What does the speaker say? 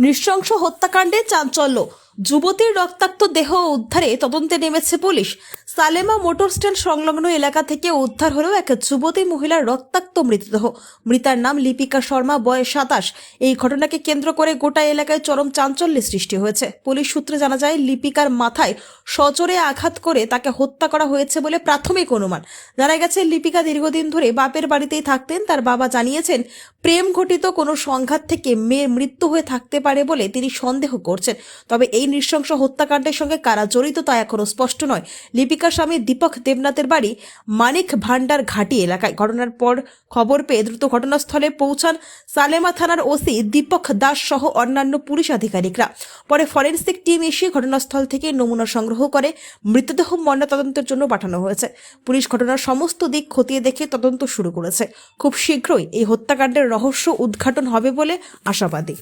নৃশংস হত্যাকাণ্ডে চাঞ্চল্য। যুবতীর রক্তাক্ত দেহ উদ্ধারে তদন্তে নেমেছে পুলিশ। সালেমা মোটর স্ট্যান্ড সংলগ্ন এলাকা থেকে উদ্ধার হলো এক যুবতী মহিলার রক্তাক্ত মৃতদেহ। মৃতার নাম লিপিকা শর্মা, বয়স সাতাশ। এই ঘটনাকে কেন্দ্র করে গোটা এলাকায় চরম চাঞ্চল্যের সৃষ্টি হয়েছে। পুলিশ সূত্রে জানা যায়, লিপিকার মাথায় সচরে আঘাত করে তাকে হত্যা করা হয়েছে বলে প্রাথমিক অনুমান। জানা গেছে, লিপিকা দীর্ঘদিন ধরে বাপের বাড়িতেই থাকতেন। তার বাবা জানিয়েছেন, প্রেম ঘটিত কোনো সংঘাত থেকে মেয়ের মৃত্যু হয়ে থাকতে পারে বলে তিনি সন্দেহ করছেন। তবে এই নৃশংস হত্যাকাণ্ডের সঙ্গে কারা জড়িত তা এখনও স্পষ্ট নয়। লিপিকার স্বামী, দীপক দেবনাথের বাড়ি মানিক ভান্ডার ঘাটি এলাকায়। ঘটনার পর খবর পেয়ে দ্রুত ঘটনাস্থলে পৌঁছান সালেমা থানার ওসি দীপক দাস সহ অন্যান্য পুলিশ আধিকারিকরা। পরে ফরেনসিক টিম এসে ঘটনাস্থল থেকে নমুনা সংগ্রহ করে মৃতদেহ ময়নাতদন্তের জন্য পাঠানো হয়েছে। পুলিশ ঘটনার সমস্ত দিক খতিয়ে দেখে তদন্ত শুরু করেছে। খুব শীঘ্রই এই হত্যাকাণ্ডের রহস্য উদ্ঘাটন হবে বলে আশাবাদী।